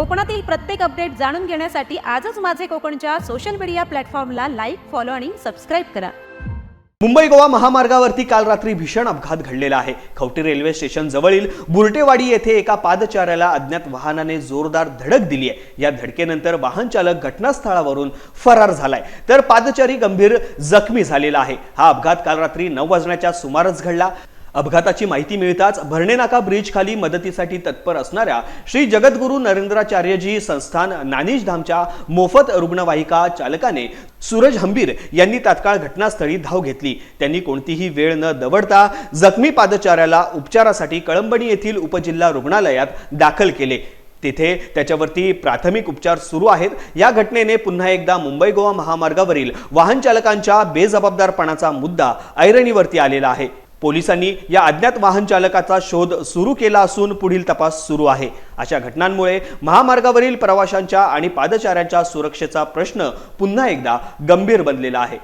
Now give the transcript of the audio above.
कोकणातील प्रत्येक अपडेट जाणून घेण्यासाठी आजच माझे कोकणच्या सोशल मीडिया प्लॅटफॉर्मला लाईक फॉलो आणि सबस्क्राईब करा. मुंबई गोवा महामार्गावरती काल रात्री भीषण अपघात घडलेला आहे. खवटी रेल्वे स्टेशन जवळील बुरटेवाडी येथे एका पादचाऱ्याला अज्ञात वाहनाने जोरदार धडक दिली आहे. या धडकेनंतर वाहन चालक घटनास्थळावरून फरार झालाय. तर पादचारी गंभीर जखमी झालेला आहे. हा अपघात काल रात्री नऊ वाजण्याच्या सुमारास घडला. अपघाताची माहिती मिळताच भरणेनाका ब्रिजखाली ब्रिज खाली मदतीसाठी तत्पर असणाऱ्या श्री जगद्गुरू नरेंद्राचार्यजी संस्थान नानिश धामच्या मोफत रुग्णवाहिका चालकाने सूरज हंबीर यांनी तात्काळ घटनास्थळी धाव घेतली. त्यांनी कोणतीही वेळ न दवडता जखमी पादचाऱ्याला उपचारासाठी कळंबणी येथील उपजिल्हा रुग्णालयात दाखल केले. तिथे त्याच्यावरती प्राथमिक उपचार सुरू आहेत. या घटनेने पुन्हा एकदा मुंबई गोवा महामार्गावरील वाहन चालकांच्या बेजबाबदारपणाचा मुद्दा ऐरणीवरती आलेला आहे. पोलिसांनी या अज्ञात वाहन चालकाचा शोध सुरू केला असून पुढील तपास सुरू आहे. अशा घटनांमुळे महामार्गावरील प्रवाशांच्या आणि पादचाऱ्यांच्या सुरक्षेचा प्रश्न पुन्हा एकदा गंभीर बनलेला आहे.